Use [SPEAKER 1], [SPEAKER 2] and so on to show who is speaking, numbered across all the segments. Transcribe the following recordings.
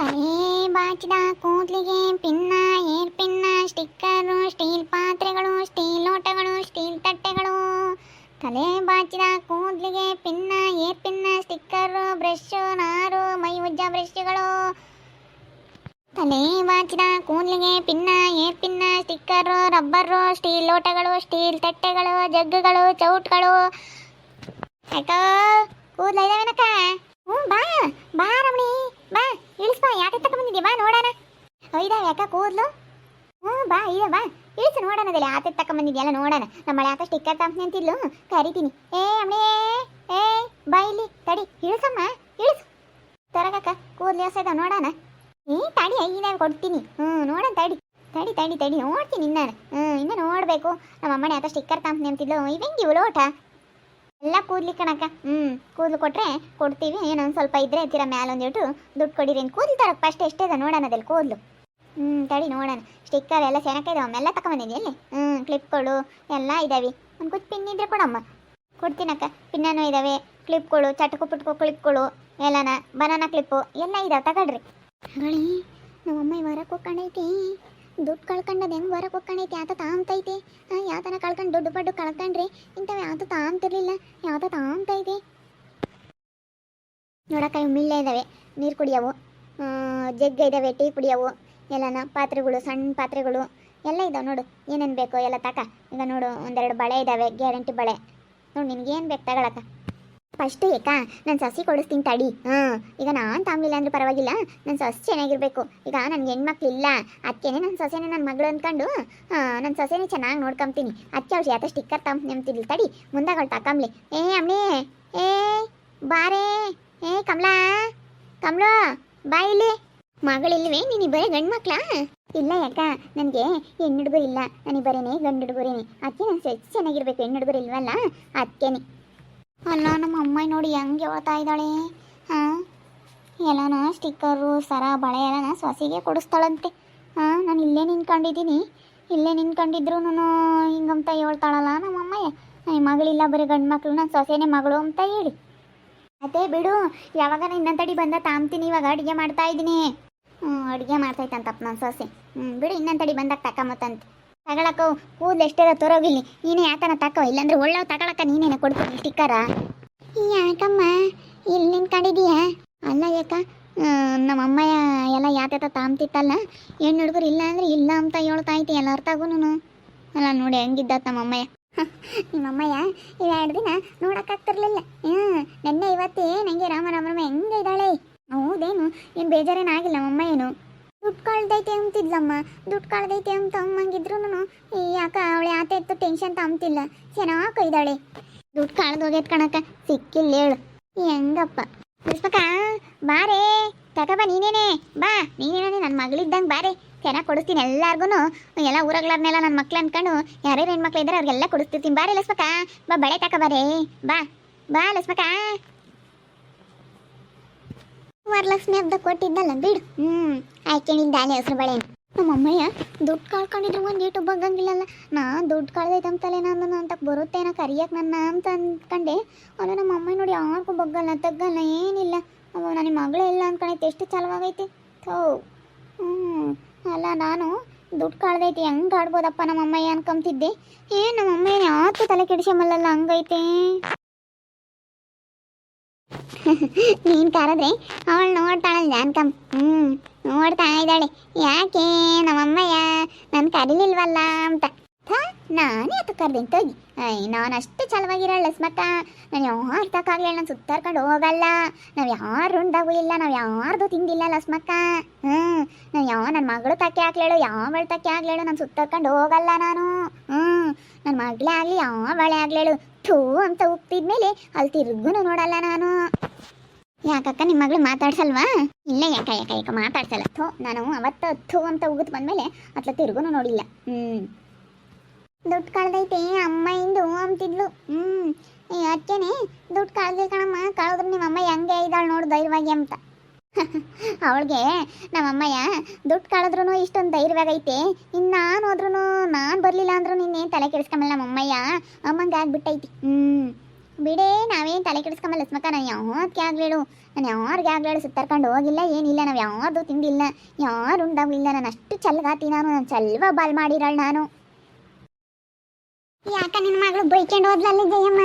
[SPEAKER 1] ತಲೆ ಬಾಚಿದ ಕೂದಲಿಗೆ ಪಿನ್ನ, ಏರ್ ಪಿನ್ನ, ಸ್ಟಿಕ್ಕರು, ಸ್ಟೀಲ್ ಪಾತ್ರೆಗಳು, ಸ್ಟೀಲ್ ಲೋಟಗಳು ಸ್ಟೀಲ್ ತಟ್ಟೆಗಳು. ತಲೆ ಬಾಚಿದ ಕೂದಲಿಗೆ ಪಿನ್ನ, ಏರ್ ಪಿನ್ನ, ಸ್ಟಿಕ್ಕರು, ಬ್ರಷ್, ನಾರು, ಮೈ ಉಜ್ಜ ಬ್ರಷ್ಗಳು. ತಲೆ ಬಾಚಿದ ಕೂದಲಿಗೆ ಪಿನ್ನ, ಏರ್ ಪಿನ್ನ, ಸ್ಟಿಕ್ಕರು, ರಬ್ಬರು, ಸ್ಟೀಲ್ ಲೋಟಗಳು ಸ್ಟೀಲ್ ತಟ್ಟೆಗಳು, ಜಗ್ಗುಗಳು, ಚೌಟ್ಗಳು. ಕೂದಲ ಹ್ಞೂ, ಬಾ ಬಾ ರಮಣಿ, ಬಾ. ಇಳಿಸ್ ಬಾ ಯಾಕೆ ತಕ ಬಂದಿದ್ಯಾ ಬಾ ನೋಡೋಣ. ಇದಾವೆ ಯಾಕ? ಕೂದಲು? ಹ್ಞೂ, ಬಾ ಇದೆ ಬಾ. ಇಳಿಸು, ನೋಡೋಣ ಅದಲ್ಲ. ಆತ ತಕ ಬಂದಿದ್ಯಲ್ಲ ನೋಡೋಣ. ನಮ್ಮ ಯಾಕೆ ಸ್ಟಿಕ್ಕರ್ ತಂಪ್ನಿ ಅಂತಿದ್ಲು. ಕರಿತೀನಿ. ಏ, ಅಮ್ಮೇ, ಏ, ಬಾ ಇಲ್ಲಿ, ತಡಿ. ಇಳಿಸಮ್ಮ, ಇಳಿಸು. ತರಗಕ್ಕ, ಕೂದಲು ಎಸೆದ ನೋಡೋಣ. ಏ, ತಡಿ ಐದಾವೆ ಕೊಡ್ತೀನಿ. ಹ್ಞೂ, ನೋಡೋಣ, ತಡಿ. ತಡಿ ತಡಿ ತಡಿ. ನೋಡ್ತೀನಿ ನಾನು ಹ್ಞೂ, ಇನ್ನು ನೋಡಬೇಕು. ನಮ್ಮ ಅಮ್ಮನೆ ಆತ ಸ್ಟಿಕ್ಕರ್ ತಂಪ್ನಿ ಅಂತಿದ್ಲು. ಇವೆಂಗಿ ಲೋಟ ಎಲ್ಲ ಕೂದ್ಲಿ ಕಣಕ್ಕ. ಹ್ಞೂ ಕೂದಲು ಕೊಟ್ರೆ ಕೊಡ್ತೀವಿ. ಏನೊಂದು ಸ್ವಲ್ಪ ಇದ್ರೆ ತೀರ ಮ್ಯಾಲ ಒಂದಿಟ್ಟು ದುಡ್ಡು ಕೊಡಿರಿ ಕೂದಲು ತರಕ್ಕೆ ಫಸ್ಟ್ ಎಷ್ಟಿದೆ ನೋಡೋಣ ಅದಲ್ಲಿ ಕೂದಲು. ಹ್ಞೂ ತಡಿ ನೋಡೋಣ. ಸ್ಟಿಕ್ಕರ್ ಎಲ್ಲ ಇದಾವೆ ಎಲ್ಲ ತಗೊಂಬಂದಿನಿ ಎಲ್ಲಿ? ಹ್ಞೂ ಕ್ಲಿಪ್ಗಳು ಎಲ್ಲ ಇದಾವೆ. ಒಂದು ಕುಚ್ ಪಿನ್ ಇದ್ರೆ ಕೊಡಮ್ಮ. ಕೊಡ್ತೀನಕ್ಕ ಪಿನ್ನೂ ಇದಾವೆ. ಕ್ಲಿಪ್ಗಳು ಚಟಕು ಪುಟ್ಕೋ ಕ್ಲಿಪ್ಗಳು ಎಲ್ಲನ ಬನಾನಾ ಕ್ಲಿಪ್ಪು ಎಲ್ಲ ಇದಾವೆ. ತಗೊಳ್ರಿ. ಗಳೇ ನಮ್ಮಮ್ಮ ಹೊರಕ್ಕೆ ಹೋಗ್ಕೊಂಡೈತಿ ದುಡ್ಡು ಕಳ್ಕೊಂಡದ ಹೆಂಗೆ ಹೊರಗೆ ಹೋಗ್ಕೊಂಡೈತಿ ಯಾತ ಯಾವ ಯಾತನ ಕಳ್ಕೊಂಡು ದುಡ್ಡು ಪಡ್ಡು ಕಳ್ಕೊಂಡ್ರಿ ಇಂಥವು ಯಾವ್ದು ತಾಂತಿರ್ಲಿಲ್ಲ ಯಾವ ತಾಂತೈತಿ ನೋಡಕ್ಕ ಮಿಳ್ಳೆ ಇದ್ದಾವೆ ನೀರು ಕುಡಿಯವು. ಜಗ್ಗ ಇದ್ದಾವೆ ಟೀ ಕುಡಿಯವು. ಎಲ್ಲನ ಪಾತ್ರೆಗಳು ಸಣ್ಣ ಪಾತ್ರೆಗಳು. ಎಲ್ಲ ಇದಾವೆ ನೋಡು. ಏನೇನು ಬೇಕೋ ಎಲ್ಲ ತಕ. ಈಗ ನೋಡು, ಒಂದೆರಡು ಬಳೆ ಇದ್ದಾವೆ ಗ್ಯಾರಂಟಿ ಬಳೆ. ನೋಡು ನಿನಗೇನು ಬೇಕು ತಗೊಳಕ್ಕ ಫಸ್ಟ್ ಏಕಾ? ನನ್ನ ಸಸಿ ಕೊಡಿಸ್ತೀನಿ ತಡಿ. ಹಾಂ, ಈಗ ನಾನು ತಾಂಬಿಲ್ಲ ಅಂದ್ರೆ ಪರವಾಗಿಲ್ಲ. ನನ್ನ ಸೊಸೆ ಚೆನ್ನಾಗಿರ್ಬೇಕು. ಈಗ ನನಗೆ ಹೆಣ್ಮಕ್ಳಿಲ್ಲ. ಅದಕ್ಕೇನೆ ನನ್ನ ಸೊಸೆನೇ ನನ್ನ ಮಗಳು ಅಂದ್ಕೊಂಡು ನನ್ನ ಸೊಸೆನೇ ಚೆನ್ನಾಗಿ ನೋಡ್ಕೊಂತೀನಿ ಅದಕ್ಕೆ ಅವ್ಳು ಸ್ಟಿಕ್ಕರ್ ತಂಪ್ ನೆಮ್ತಿದ್ಲು. ತಡಿ, ಮುಂದಾಗ ತಕೊಂಬ್ಲಿ. ಏ ಅಮ್ಮನೇ ಏ, ಬಾರೇ. ಏ, ಕಮಲಾ, ಕಮಲೋ, ಬಾ ಇಲ್ಲಿ. ಮಗಳಿಲ್ವೇ, ನೀನು ಬರೀ ಗಂಡು ಇಲ್ಲ ಯಾಕ, ನನಗೆ ಹೆಣ್ಣು ಹುಡುಗರು ಇಲ್ಲ ನನಗೆ ಬರೇನೆ ಗಂಡು ಹುಡುಗರೇನೆ. ಅದಕ್ಕೆ ನಾನು ಚೆನ್ನಾಗಿರ್ಬೇಕು, ಹೆಣ್ಣು ಹುಡುಗರು ಇಲ್ವಲ್ಲ ಅದಕ್ಕೇನೆ ಅಲ್ಲ ನಮ್ಮ ಅಮ್ಮ ನೋಡಿ ಹೆಂಗೆ ಹೇಳ್ತಾ ಇದ್ದಾಳೆ? ಹಾಂ? ಎಲ್ಲನ ಸ್ಟಿಕ್ಕರು ಸರ, ಬಳೆ ಎಲ್ಲನ ಸೊಸೆಗೆ ಕೊಡಿಸ್ತಾಳಂತೆ. ಹಾಂ, ನಾನು ಇಲ್ಲೇ ನಿಂತ್ಕೊಂಡಿದ್ದೀನಿ. ಇಲ್ಲೇ ನಿಂತ್ಕೊಂಡಿದ್ರು ನಾನು ಹಿಂಗಂತ ಹೇಳ್ತಾಳಲ್ಲ ನಮ್ಮ ಅಮ್ಮಯ್ಯ. ನನ್ನ ಮಗಳಿಲ್ಲ ಬರೀ ಗಂಡು ಮಕ್ಕಳು ನನ್ನ ಸೊಸೆನೇ ಮಗಳು ಅಂತ ಹೇಳಿ. ಅದೇ ಬಿಡು, ಯಾವಾಗ ಇನ್ನೊಂದಡಿ ಬಂದ ತಾಮ್ತೀನಿ ಇವಾಗ ಅಡುಗೆ ಮಾಡ್ತಾ ಇದ್ದೀನಿ. ಹ್ಞೂ ಅಡುಗೆ ಮಾಡ್ತಾಯ್ತಂತಪ್ಪ ನನ್ನ ಸೊಸೆ. ಹ್ಞೂ ಬಿಡು ಇನ್ನೊಂದಡಿ ಬಂದಾಗ ತಕೊಂಬತ್ತಂತೆ ತಗೊಳಕ್ಕೋ ಕೂದಲು ಎಷ್ಟಿರೋ ತೊರೋಗಿಲ್ಲಿ ನೀನೇ ಯಾತನ ತಕೋ ಇಲ್ಲಾಂದ್ರೆ ಒಳ್ಳೆ ತಗೊಳಕ್ಕ ನೀನೇನೆ ಕೊಡ್ತೀನಿ ಸ್ಟಿಕ್ಕರ ಯಾಕಮ್ಮ ಇಲ್ಲಿ ನಿಂತ್ಕೊಂಡಿದೀಯ ಅಲ್ಲ ಯಾಕ ನಮ್ಮ ಅಮ್ಮಯ್ಯ ಎಲ್ಲ ಯಾತ ತಾಂತಿತ್ತಲ್ಲ ಹೆಣ್ಣು ಹುಡುಗರು ಇಲ್ಲ ಅಂದ್ರೆ ಇಲ್ಲ ಅಂತ ಹೇಳ್ತಾ ಐತಿ ಎಲ್ಲ ಅರ್ಥಾಗೂನು ಅಲ್ಲ ನೋಡಿ ಹೆಂಗಿದ್ದ ನಮ್ಮ ಅಮ್ಮಯ್ಯ. ನಿಮ್ಮ ಅಮ್ಮಯ್ಯ ಇವೆರಡು ದಿನ ನೋಡಕ್ಕಾಗ್ತಿರ್ಲಿಲ್ಲ ಹ್ಞೂ ನೆನ್ನೆ ಇವತ್ತೇ ನನಗೆ ರಾಮ ರಾಮರಮ್ಮ ಹೆಂಗೆ ಇದ್ದಾಳೆ? ಹೌದೇನು ಏನು ಬೇಜಾರೇನಾಗಿಲ್ಲ ಅಮ್ಮ ಏನು ದುಡ್ಡು ಕಳ್ದೈತೆ ಅಂತಿದ್ಲಮ್ಮ. ದುಡ್ಡು ಕಳ್ದೈತೆ ಅಂತ ಅಮ್ಮಂಗಿದ್ರು ಯಾಕ ಅವಳೆ ಆತ ಇತ್ತು ಟೆನ್ಷನ್ ತಮ್ತಿಲ್ಲ. ಚೆನ್ನಾಗಿ ಕೈದಾಳೆ ದುಡ್ಡು ಕಳ್ದೋಗೈತ್ ಕಣಕ್ಕ. ಸಿಕ್ಕಿಲ್ಲ ಹೇಳು. ಹೆಂಗಪ್ಪ. ಪುಷ್ಪಕ ಬಾರೇ ತಕಬ ನೀನೇನೆ. ಬಾ. ನೀನೇನೇ ನನ್ನ ಮಗಳಿದ್ದಂಗೆ ಬಾರೆ ಚೆನ್ನಾಗಿ ಕೊಡಿಸ್ತೀನಿ ಎಲ್ಲಾರ್ಗು ಎಲ್ಲ ಊರಗ್ಲಾರ್ನೆಲ್ಲ ನನ್ನ ಮಕ್ಳು ಅನ್ಕೊಂಡು ಯಾರ್ಯಾರು ಹೆಣ್ಮಕ್ಳು ಇದ್ದಾರೆ ಅವ್ರಿಗೆಲ್ಲ ಕೊಡಿಸ್ತಿರ್ತೀನಿ. ಬಾರೆ ಲಸ್ಪಕ ಬಾ, ಬಳೆ ತಕ ಬಾರೇ ಬಾ. ಬಾ ಲಸ್ಪಕ ವರಲಕ್ಷ್ಮಿ ಹಬ್ಬ ಕೊಟ್ಟಿದ್ದಲ್ಲ, ಬಿಡು. ಹ್ಞೂ ದಾಲಿ ಹೆಸರು ಬಳೆ ನಮ್ಮ ಅಮ್ಮಯ್ಯ ದುಡ್ಡು ಕಳ್ಕೊಂಡಿದ್ರು ಒಂದು ಏಟು ಬಗ್ಗಂಗಿಲ್ಲಲ್ಲ ನಾ ದುಡ್ಡು ಕಳ್ದೈತೆ ಅಂತಲೇ ನಾನು ಅಂತ ಬರುತ್ತೇನ ಕರಿಯಕ್ಕೆ ನನ್ನ ಅಂತ ಅಂದ್ಕೊಂಡೆ ಅಲ್ಲ ನಮ್ಮ ಅಮ್ಮ ನೋಡಿ ಯಾರಿಗೂ ಬಗ್ಗಲ್ಲ, ತಗ್ಗಲ್ಲ, ಏನಿಲ್ಲ. ಅವ ನನ್ನ ಮಗಳೇ ಇಲ್ಲ ಅಂದ್ಕೊಂಡೈತೆ ಎಷ್ಟು ಚಲವಾಗೈತೆ. ಥೋ. ಹ್ಞೂ ಅಲ್ಲ ನಾನು ದುಡ್ಡು ಕಳ್ದೈತಿ, ಹೆಂಗೆ ಆಡ್ಬೋದಪ್ಪ ನಮ್ಮ ಅಮ್ಮಯ್ಯ ಅನ್ಕೊಂತಿದ್ದೆ. ಏನು ನಮ್ಮ ಯಾವತ್ತೂ ತಲೆ ಕೆಡಿಸಮಲ್ಲಲ್ಲ ಹಂಗೈತೆ. ನೀನು ಕರೆದ್ರೆ ಅವಳು ನೋಡ್ತಾಳಲ್ಲ ಜಾನ್ಕಮ್ ಹ್ಞೂ ನೋಡ್ತಾ ಇದ್ದಾಳೆ. ಯಾಕೆ ನಮ್ಮಮ್ಮಯ್ಯ ನಾನು ಕರೀಲಿಲ್ವಲ್ಲ ಅಂತ. ನಾನೇ ಅತ್ತ ಕರ್ದೇನು ತೋಗಿ. ನಾನು ಅಷ್ಟು ಚಲವಾಗಿರಲ್ಲ ಸ್ಮಕ್ಕ ನಾನು ಯಾರು ತಕ್ಕಾಗ್ಲಿಲ್ಲ ನಾನು ಸುತ್ತಾರ್ಕೊಂಡು ಹೋಗಲ್ಲ. ನಾವು ಯಾರು ಉಂಡಾಗೂ ಇಲ್ಲ ನಾವು ಯಾರ್ದು ತಿಂದಿಲ್ಲ ಲಸ್ಮಕ್ಕ ಹ್ಞೂ ನಾನು ಯಾವ ನನ್ನ ಮಗಳು ತಕ್ಕೆ ಹಾಕ್ಲೇಳು ಯಾವಳು ತಕ್ಕೆ ಆಗ್ಲೇಳು ನಾನು ಸುತ್ತಾರ್ಕೊಂಡು ಹೋಗಲ್ಲ ನಾನು. ಹ್ಞೂ ನನ್ನ ಮಗಳೇ ಆಗಲಿ, ಯಾವಳೆ ಆಗ್ಲೇಳು ಥೂ ಅಂತ ಉಪ್ಪಿದ್ಮೇಲೆ ಅಲ್ಲಿ ತಿರುಗುನು ನೋಡಲ್ಲ ನಾನು. ಯಾಕಕ್ಕ ನಿಮ್ಮ ಮಗಳು ಮಾತಾಡ್ಸಲ್ವಾ? ಇಲ್ಲ ಯಾಕ ಯಾಕ ಯಾಕ, ಮಾತಾಡ್ಸಲ್ಲ. ಥೋ, ನಾನು ಅವತ್ತು ಥೂ ಅಂತ ಉಗಿದು ಬಂದ್ಮೇಲೆ ಅತ್ಲ ತಿರುಗುನು ನೋಡಿಲ್ಲ. ಹ್ಮ್. ದುಡ್ಡು ಕಳ್ದೈತೆ ಅಮ್ಮ ಇಂದು ಅಂತಿದ್ಲು. ಹ್ಮ್. ಅಚ್ಚೇನೆ ದುಡ್ಡು ಕಳ್ದಿಲ್ ಕಣಮ್ಮ, ಕಳೆದ್ರೆ ನಿಮ್ಮ ಅಮ್ಮ ಹೆಂಗೆ ಇದ್ದಾಳೆ ನೋಡು ಧೈರ್ಯವಾಗಿ ಅಂತ. ಅವಳಿಗೆ ನಮ್ಮಮ್ಮಯ್ಯ ದುಡ್ಡು ಕಳೆದ್ರೂ ಇಷ್ಟೊಂದು ಧೈರ್ಯವಾಗೈತೆ. ಇನ್ನು ನಾನು ಹೋದ್ರೂ ನಾನು ಬರಲಿಲ್ಲ ಅಂದ್ರೂ ನಿನ್ನೇನು ತಲೆ ಕೆಡಿಸ್ಕೊಂಬಲ್ಲ ನಮ್ಮಮ್ಮಯ್ಯ. ಅಮ್ಮಂಗೆ ಆಗ್ಬಿಟ್ಟೈತಿ. ಹ್ಞೂ ಬಿಡೇ ನಾವೇನು ತಲೆ ಕೆಡಿಸ್ಕೊಂಬಲ್ಲ ಸ್ಮಕ ನಾನು ಯಾವತ್ತೇ ಆಗ್ಲೇಳು? ನಾನು ಯಾರಿಗೆ ಆಗ್ಲೇಳು ಸುತ್ತರ್ಕೊಂಡು ಹೋಗಿಲ್ಲ, ಏನಿಲ್ಲ, ನಾವು ಯಾವುದು ತಿಂದಿಲ್ಲ. ಯಾರು ಉಂಡಾಗಿಲ್ಲ ನಾನು ಅಷ್ಟು ಚಲ್ಗಾತಿ ನಾನು ನಾನು ಚಲ್ವ ಬಾಲ್ ಮಾಡಿರಳು ನಾನು. ಯಾಕ ನಿನ್ನ ಮಗಳು ಬೈಕೊಂಡು ಹೋದ್ಲಲ್ಲಿ ಜಯಮ್ಮ?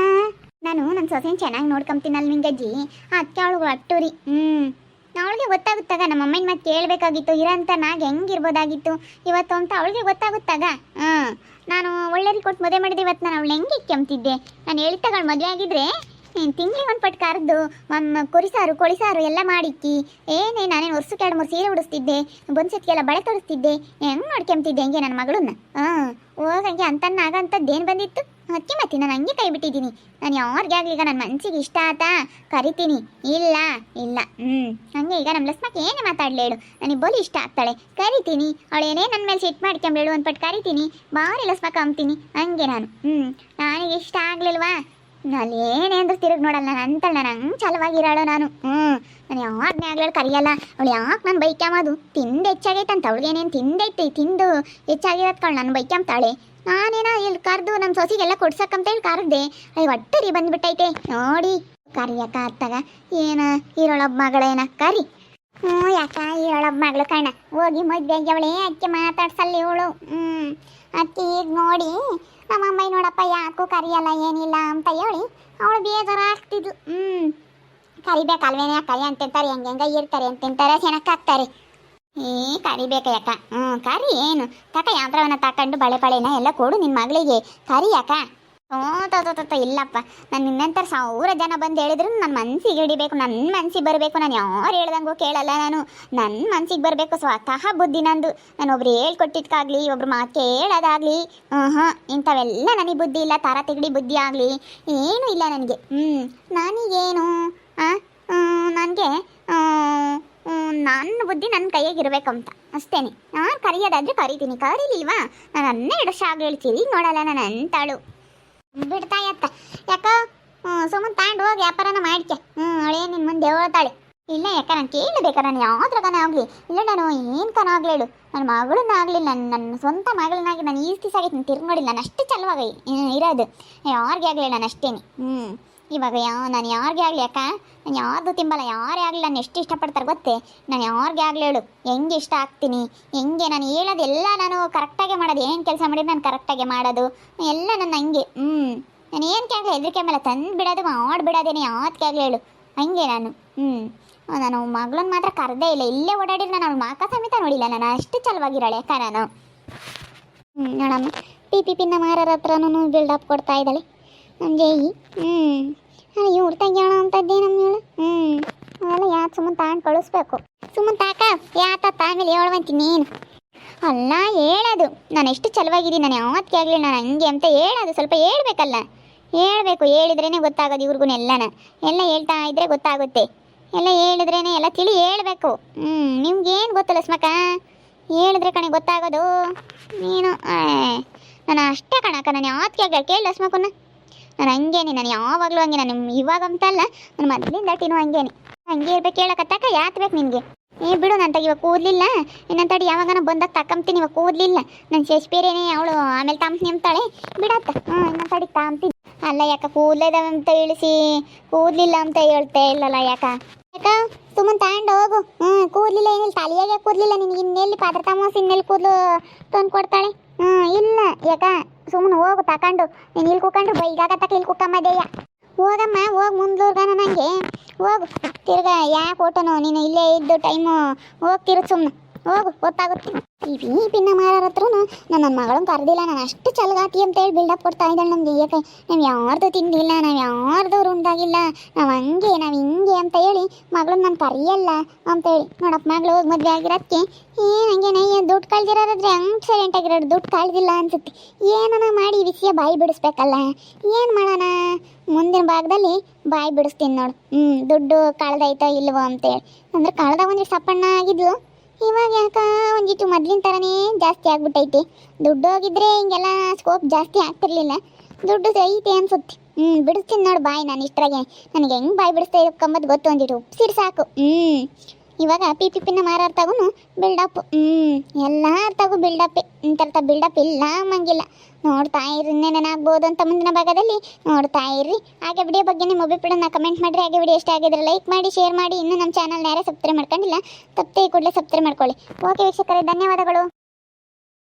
[SPEAKER 1] ನಾನು ನನ್ನ ಸೊಸೆನ ಚೆನ್ನಾಗಿ ನೋಡ್ಕೊಂತೀನಲ್ಲ ನಿಂಗಜ್ಜಿ. ಅದಕ್ಕೆ ಅವಳು ಅಟ್ಟುರಿ. ಹ್ಞೂ ಅವಳಿಗೆ ಗೊತ್ತಾಗುತ್ತಾಗ? ನಮ್ಮ ಅಮ್ಮನ ಮತ್ತೆ ಕೇಳಬೇಕಾಗಿತ್ತು. ಇರಂತ ನಾಗ ಹೆಂಗಿರ್ಬೋದಾಗಿತ್ತು? ಇವತ್ತು ಅಂತ ಅವಳಿಗೆ ಗೊತ್ತಾಗುತ್ತಾಗ? ಹಾಂ. ನಾನು ಒಳ್ಳೆರಿ ಕೊಟ್ಟು ಮದುವೆ ಮಾಡಿದೆ. ಇವತ್ತು ನಾನು ಅವಳು ಹೆಂಗೆ ಕೆಮ್ತಿದ್ದೆ? ನಾನು ಹೇಳಿ ತಗೊಂಡು ಮದುವೆ ಆಗಿದ್ರೆ ತಿಂಗಳಿಗೆ ಒಂದು ಪಟ್ಟು ಕರೆದು ಒಂದು ಕೊರಿಸಾರು, ಕೊಳಿಸಾರು ಎಲ್ಲ ಮಾಡಿಕ್ಕಿ. ಏನೇ ನಾನೇನು ವರ್ಷಕ್ಕೆ ಎರಡು ಮೂರು ಸೀರೆ ಉಡಿಸ್ತಿದ್ದೆ ಬಂದ್ಸತ್ಗೆಲ್ಲ ಬಳೆ ತೊಡಿಸ್ತಿದ್ದೆ, ಹೆಂಗೆ ನೋಡ್ಕೊಂತಿದ್ದೆ ಹೆಂಗೆ ನನ್ನ ಮಗಳನ್ನ. ಹಾಂ. ಹೋಗಂಗೆ ಅಂತನ್ನ ಆಗಂಥದ್ದೇನು ಬಂದಿತ್ತು? ಅದಕ್ಕೆ ಮತ್ತೆ ನಾನು ಹಂಗೆ ಕೈ ಬಿಟ್ಟಿದ್ದೀನಿ. ನಾನು ಯಾರಿಗೆ ಆಗಲಿ ಈಗ ನನ್ನ ಮನಸ್ಸಿಗೆ ಇಷ್ಟ ಆತಾ, ಕರಿತೀನಿ. ಇಲ್ಲ ಇಲ್ಲ. ಹ್ಞೂ ಹಂಗೆ ಈಗ ನಮ್ಮ ಲಸ್ಮಕ್ಕೆ ಏನೇ ಮಾತಾಡಲೇಳು ನನಗೆ ಬೋಲಿ ಇಷ್ಟ ಆಗ್ತಾಳೆ. ಕರಿತೀನಿ. ಅವಳು ಏನೇ ನನ್ನ ಮೇಲೆ ಸಿಟ್ ಮಾಡ್ಕೊಂಬೇಳು ಅಂದ್ಬಿಟ್ಟು ಕರಿತೀನಿ. ಬಾರಿ ಲಸ್ಮಕ್ಕ ಅಂತೀನಿ ಹಂಗೆ ನಾನು. ಹ್ಞೂ ನನಗೆ ಇಷ್ಟ ಆಗಲಿಲ್ವಾ? ನಾನು ಏನೇ ಅಂದ್ರೆ ತಿರುಗಿ ನೋಡಲ್ಲ. ನಾನು ಅಂತಳ ನಾನು ಹಂಗೆ ಚಲವಾಗಿರಾಳು ನಾನು. ಹ್ಞೂ ನಾನು ಯಾವಾಗನೇ ಆಗ್ಲಾಳು ಕರಿಯಲ್ಲ. ಅವಳು ಯಾಕೆ ನಾನು ಬೈಕ್ಯಾಮದು? ತಿಂದು ಹೆಚ್ಚಾಗೈತಂತ. ಅವಳಿಗೇನೇನು ತಿಂದೈತಿ ತಿಂದು ಹೆಚ್ಚಾಗಿರತ್ಕೊಳ್ಳು ನಾನು ಬೈಕ್ಯಾಂತಾಳೆ ನಾನೇನ ಇಲ್ಲಿ ಕರೆದು ನಮ್ಮ ಸೊಸಿಗೆಲ್ಲ ಕೊಡ್ಸಕ್ಕಂತೇಳಿ ಕರೆದೆ. ಅಯ್ಯ ಒಟ್ಟರಿ ಬಂದ್ಬಿಟ್ಟೈತೆ. ನೋಡಿ ಕರಿಯಕ್ಕ ಅತ್ತಾಗ. ಏನ, ಈರೊಳೊಬ್ಬ ಮಗಳೇನ? ಕರಿ. ಹ್ಞೂ ಯಾಕ, ಈರೊಳೊಬ್ಬ ಮಗಳು ಕಣ ಹೋಗಿ ಮದ್ವೆ ಅವಳೇ ಅಕ್ಕಿ ಮಾತಾಡ್ಸಲ್ಲ ಇವಳು. ಹ್ಞೂ ಅಕ್ಕಿ ಈಗ ನೋಡಿ, ನಮ್ಮ ಅಮ್ಮೈ ನೋಡಪ್ಪ, ಯಾಕೂ ಕರಿಯಲ್ಲ, ಏನಿಲ್ಲ ಅಂತ ಹೇಳಿ ಅವಳು ಬೇಜಾರ ಆಗ್ತಿದ್ಲು ಹ್ಞೂ ಕರಿಬೇಕಲ್ವೇನೆ ಕೈ ಅಂತಿಂತಾರೆ ಹೆಂಗೆ ಹೆಂಗ ಇರ್ತಾರೆ ಅಂತಿಂತಾರೆ ಚೆನ್ನಾಗ್ತಾರೆ ಏ ಕರಿಬೇಕ ಯಾಕ ಹ್ಞೂ, ಕರಿ ಏನು? ತಕ ಯಂತ್ರವನ್ನು ತಕೊಂಡು ಬಳೆ ಪಳೆನ ಎಲ್ಲ ಕೊಡು ನಿಮ್ಮ ಮಗಳಿಗೆ. ಕರಿ ಯಾಕ ಹ್ಞೂ ತೋತ ಇಲ್ಲಪ್ಪ. ನಾನು ನಿನ್ನಂತರ ಸಾವಿರ ಜನ ಬಂದು ಹೇಳಿದ್ರು ನನ್ನ ಮನ್ಸಿಗೆ ಹಿಡಿಬೇಕು ನನ್ನ ಮನ್ಸಿಗೆ ಬರಬೇಕು, ನಾನು ಯಾರು ಹೇಳ್ದಂಗೂ ಕೇಳಲ್ಲ ನಾನು. ನನ್ನ ಮನ್ಸಿಗೆ ಬರಬೇಕು ಸ್ವತಃ ಬುದ್ಧಿ ನಂದು. ನಾನು ಒಬ್ರು ಹೇಳ್ಕೊಟ್ಟಿದ್ಕಾಗ್ಲಿ, ಒಬ್ರು ಮಾತು ಕೇಳೋದಾಗ್ಲಿ. ಹ್ಞೂ ಹ್ಞೂ ಇಂಥವೆಲ್ಲ ನನಗೆ ಬುದ್ಧಿ ಇಲ್ಲ, ತರ ತಿಗಡಿ ಬುದ್ಧಿ ಆಗಲಿ. ಏನೂ ಇಲ್ಲ ನನಗೆ. ಹ್ಞೂ ನನಗೇನು? ಹಾಂ ನನಗೆ ನನ್ನ ಬುದ್ಧಿ ನನ್ನ ಕೈಯಾಗ ಅಂತ ಅಷ್ಟೇನೆ. ನಾನು ಕರಿಯೋದಾದ್ರೆ ಕರಿತೀನಿ. ಕರೀಲಿಲ್ವಾ? ನಾನು ಹನ್ನೆರಡು ವರ್ಷ ಆಗ ಹೇಳ್ತೀನಿ. ನೋಡಲ್ಲ ನಾನು ಅಂತಾಳು. ಬಿಡ್ತಾ ಯತ್ತ ಯಾಕ ಸುಮ್ಮನೆ ತಗೊಂಡು ಹೋಗಿ ವ್ಯಾಪಾರನ ಮಾಡ್ಕೆ. ಹ್ಞೂ ಅವಳೇ ನಿನ್ನ ಮುಂದೆ ಹೇಳ್ತಾಳೆ. ಇಲ್ಲ ಯಾಕ, ನಾನು ಕೇಳಬೇಕಾ ನಾನು ಯಾವ್ದ್ರಾಗನ ಆಗಲಿ. ಇಲ್ಲ ನಾನು ಏನು ಕನ ಆಗ್ಲಿ ನನ್ನ ಮಗಳನ್ನ ಆಗಲಿ ನನ್ನ ನನ್ನ ಸ್ವಂತ ಮಗಳನ್ನಾಗಿ ನಾನು ಈ ದಿವಸ ಆಗೈತೆ. ನಾನು ತಿರ್ಗಿ ನೋಡಿಲ್ಲ ನಾನು ಅಷ್ಟು ಚಲುವಾಗ ಇರೋದು. ಯಾರಿಗೆ ಆಗಲಿ ನಾನು ಅಷ್ಟೇನೆ. ಹ್ಞೂ ಇವಾಗ ಯಾವ ನಾನು ಯಾರಿಗೆ ಆಗಲಿ ಅಕ್ಕ? ನಾನು ಯಾರ್ದು ತಿಂಬಲ್ಲ, ಯಾರೇ ಆಗಲಿ ನಾನು ಎಷ್ಟು ಇಷ್ಟಪಡ್ತಾರೆ ಗೊತ್ತೇ? ನಾನು ಯಾರಿಗೆ ಆಗಲಿ ಹೇಳು. ಹೆಂಗೆ ಇಷ್ಟ ಆಗ್ತೀನಿ? ಹೆಂಗೆ ನಾನು ಹೇಳೋದೆಲ್ಲ ನಾನು ಕರೆಕ್ಟಾಗೆ ಮಾಡೋದು. ಏನು ಕೆಲಸ ಮಾಡಿದ್ರೆ ನಾನು ಕರೆಕ್ಟಾಗೆ ಮಾಡೋದು. ಎಲ್ಲ ನನ್ನ ಹಂಗೆ. ಹ್ಞೂ ನಾನು ಏನಕ್ಕೆ ಆಗಲಿ ಹೆದರಿಕೆ ಮೇಲೆ ತಂದು ಬಿಡೋದು ಮಾಡಿಬಿಡೋದೇನೆ ಯಾವತ್ತಿಗೆ ಆಗಲಿ ಹೇಳು. ಹಂಗೆ ನಾನು. ಹ್ಞೂ ನಾನು ಮಗಳನ್ನ ಮಾತ್ರ ಕರೆದೇ ಇಲ್ಲ. ಇಲ್ಲೇ ಓಡಾಡಿದ್ರೆ ನಾನು ಅವಳು ಮಾಕ ಸಮೇತ ನೋಡಿಲ್ಲ ನಾನು. ಅಷ್ಟು ಚಲವಾಗಿರೋಳೆ ಅಕ್ಕ ನಾನು. ಹ್ಞೂ ನೋಡಮ್ಮ. ಪಿ ಪಿ, ಪಿನ್ನ ಮಾರರ ಹತ್ರನೂ ಬಿಲ್ಡಪ್ ಕೊಡ್ತಾ ಇದ್ದಾಳೆ. ನಮ್ಮ ಜಯಿ ಹ್ಞೂ ಅಲ್ಲ ಇವ್ರು ತೆಗಿಯೋಣ ಅಂತದ್ದೇ ನಮ್ಮ ಇವಳು ಹ್ಞೂ ಅವೆಲ್ಲ ಯಾಕೆ ಸುಮ್ಮನೆ ತಾಂಡ್ ಕಳಿಸ್ಬೇಕು. ಸುಮ್ಮನೆ ತಾಕ ಯಾತ ತಾಮೇಲೆ ಹೇಳುವಂತೀನಿ ನೀನು. ಅಲ್ಲ ಹೇಳೋದು. ನಾನು ಎಷ್ಟು ಚಲವಾಗಿದ್ದೀನಿ ನಾನು ಯಾವತ್ತಿಗೆ ಆಗಲಿ ನಾನು ಹಂಗೆ ಅಂತ ಹೇಳೋದು. ಸ್ವಲ್ಪ ಹೇಳ್ಬೇಕಲ್ಲ. ಹೇಳಬೇಕು ಹೇಳಿದ್ರೇ ಗೊತ್ತಾಗೋದು ಇವ್ರಿಗೂ ಎಲ್ಲನ. ಎಲ್ಲ ಹೇಳ್ತಾ ಇದ್ರೆ ಗೊತ್ತಾಗುತ್ತೆ. ಎಲ್ಲ ಹೇಳಿದ್ರೇನೆ ಎಲ್ಲ ತಿಳಿ ಹೇಳಬೇಕು. ಹ್ಞೂ ನಿಮ್ಗೇನು ಗೊತ್ತಲ್ಲ ಸ್ಮಕ ಹೇಳಿದ್ರೆ ಕಣೆ ಗೊತ್ತಾಗೋದು. ನೀನು ನಾನು ಅಷ್ಟೇ ಕಣಕ್ಕ ನಾನು ಯಾವತ್ತಿಗೆ ಕೇಳಿ ಸ್ಮಕನ್ನ ನಾನು ಹಂಗೇನೆ, ನಾನು ಯಾವಾಗಲೂ ಹಂಗೆ, ನಾನು ಇವಾಗ ಅಂತಲ್ಲ ನಾನು ಮೊದಲಿಂದ ಟಿನೂ ಹಂಗೇನೆ. ಹಂಗೆ ಇರ್ಬೇಕು ಹೇಳಕತ್ತಾಕ ಯಾತ್ ಬೇಕು ನಿನಗೆ? ಏ, ಬಿಡು ನನ್ನ ಇವಾಗ ಕೂದಲಿಲ್ಲ. ಇನ್ನಂತಡಿ ಯಾವಾಗನ ಬಂದಾಗ ತಕ್ಕಂಬ್ತೀನಿ ಇವಾಗ ಕೂದಲಿಲ್ಲ. ನನ್ನ ಶೇಷ್ಪೇರೇನೆ ಅವಳು ಆಮೇಲೆ ತಾಂಬ್ತೀನಿ ಅಂತಾಳೆ. ಬಿಡತ್ತ ಹ್ಞೂ ಇನ್ನೊಂತಡಿ ತಾಂಬ್ತೀನಿ. ಅಲ್ಲ ಯಾಕ ಕೂದಲಿದಾವೆ ಅಂತ ಇಳಿಸಿ, ಕೂದಲಿಲ್ಲ ಅಂತ ಹೇಳ್ತಾ ಇಲ್ಲಲ್ಲ ಯಾಕ? ಯಾಕ? ಸುಮ್ಮನೆ ತಗೊಂಡು ಹೋಗು. ಹ್ಞೂ ಕೂದಲಿಲ್ಲ, ಏನಿಲ್ಲ. ತಲೆಯಾಗೆ ಕೂದಲಿಲ್ಲ. ನಿನಗೆ ಇನ್ನೆಲ್ಲಿ ಪಾತ್ರ ತಮ್ಮಸ್ ಇನ್ನೆಲ್ಲಿ ಕೂದಲು ತಂದು ಕೊಡ್ತಾಳೆ? ಹ್ಞೂ ಇಲ್ಲ. ಯಾಕ? ಸುಮ್ಮನೆ ಹೋಗು, ತಕೊಂಡು. ನೀನು ಇಲ್ಲಿ ಕೂಕೊಂಡ್ರು ಬೈಗಾಗತ್ತಕ ಇಲ್ಲಿ ಕುಕ್ಕಮ್ಮದೇಯ ಹೋಗಮ್ಮ, ಹೋಗಿ ಮುಂದೂರ್ಗನ ನನಗೆ ಹೋಗು. ತಿರ್ಗ ಯಾಕೆ ಓಟನು ನೀನು ಇಲ್ಲೇ ಇದ್ದು ಟೈಮು. ಹೋಗ್ತಿರು ಸುಮ್ಮನೆ ಹೋಗು, ಗೊತ್ತಾಗುತ್ತೆ. ಈ ಪಿ ಪಿನ್ನ ಹತ್ರನು ನಾನು ನನ್ನ ಮಗಳು ಕರೆದಿಲ್ಲ, ನಾನು ಅಷ್ಟು ಚಲಗಾತಿ ಅಂತ ಹೇಳಿ ಬಿಲ್ಡಪ್ ಕೊಡ್ತಾ ಇದ್ದಾಳೆ ನಮ್ಗೆ ಏಕೆ ನಾವು ಯಾರ್ದು ತಿಂದಿಲ್ಲ, ನಾವು ಯಾರ್ದು ಉಂಡಾಗಿಲ್ಲ ನಾವು ಹಂಗೆ, ನಾವು ಹಿಂಗೆ ಅಂತ ಹೇಳಿ ಮಗಳನ್ನ ನಾನು ಕರೆಯಲ್ಲ ಅಂತೇಳಿ ನೋಡಪ್ಪ ಮಗಳು, ಹೋಗಿ ಮದುವೆ ಆಗಿರೋದಕ್ಕೆ ಏನು ಹಂಗೆ ನಯ್ಯ ದುಡ್ಡು ಕಳ್ದಿರೋದ್ರೆ ಹಂಗೆ ಸೈಲೆಂಟ್ ಆಗಿರೋದು ದುಡ್ಡು ಕಳ್ದಿಲ್ಲ ಅನ್ಸುತ್ತೆ. ಏನನ ಮಾಡಿ ವಿಷಯ ಬಾಯಿ ಬಿಡಿಸ್ಬೇಕಲ್ಲ? ಏನು ಮಾಡೋಣ? ಮುಂದಿನ ಭಾಗದಲ್ಲಿ ಬಾಯಿ ಬಿಡಿಸ್ತೀನಿ ನೋಡು. ಹ್ಞೂ ದುಡ್ಡು ಕಳ್ದೈತೋ ಇಲ್ವೋ ಅಂತೇಳಿ ಅಂದ್ರೆ ಕಳ್ದ ಒಂದಿಷ್ಟು ಸಪ್ಪಣ್ಣ ಆಗಿದ್ಲು. ಇವಾಗ ಯಾಕ ಒಂದಿಟ್ಟು ಮೊದ್ಲಿನ ಥರನೇ ಜಾಸ್ತಿ ಆಗ್ಬಿಟ್ಟೈತಿ. ದುಡ್ಡು ಹೋಗಿದ್ರೆ ಹಿಂಗೆಲ್ಲ ಸ್ಕೋಪ್ ಜಾಸ್ತಿ ಆಗ್ತಿರ್ಲಿಲ್ಲ. ದುಡ್ಡು ಐತೆ ಅನ್ಸುತ್ತೆ ಹ್ಞೂ ಬಿಡಿಸ್ತೀನಿ ನೋಡು ಬಾಯ್ ನಾನು ಇಷ್ಟರಾಗೆ. ನನಗೆ ಹೆಂಗೆ ಬಾಯ್ ಬಿಡಿಸ್ತಾ ಕಂಬದ್ದು ಗೊತ್ತು ಒಂದಿಟ್ಟು. ಉಪ್ಸಿರು ಸಾಕು. ಹ್ಞೂ ಇವಾಗ ಪಿ ಪಿ ಪಿನ ಮಾರಾಡ್ತಾಗೂ ಬಿಲ್ಡಪ್ ಹ್ಞೂ ಎಲ್ಲ ತಗೋ ಬಿಲ್ಡಪ್ಪೆ ಇಂಥರ್ಥ ಬಿಲ್ಡಪ್ ಇಲ್ಲ ಮಂಗಿಲ್ಲ ನೋಡ್ತಾ ಇರಿ ಇನ್ನೇನೇನಾಗ್ಬೋದು ಅಂತ ಮುಂದಿನ ಭಾಗದಲ್ಲಿ ನೋಡ್ತಾ ಇರ್ರಿ. ಹಾಗೆ ವಿಡಿಯೋ ಬಗ್ಗೆ ನಿಮ್ಮ ಅಭಿಪ್ರಾಯನ ಕಮೆಂಟ್ ಮಾಡಿರಿ. ಹಾಗೆ ವಿಡಿಯೋ ಇಷ್ಟ ಆಗಿದ್ರೆ ಲೈಕ್ ಮಾಡಿ ಶೇರ್ ಮಾಡಿ. ಇನ್ನೂ ನಮ್ಮ ಚಾನಲ್ನ ಯಾರೇ ಸಬ್ಸ್ಕ್ರೈಬ್ ಮಾಡ್ಕೊಂಡಿಲ್ಲ, ತಪ್ಪದೆ ಕೂಡಲೇ ಸಬ್ಸ್ಕ್ರೈಬ್ ಮಾಡ್ಕೊಳ್ಳಿ. ಓಕೆ ವೀಕ್ಷಕರೇ, ಧನ್ಯವಾದಗಳು.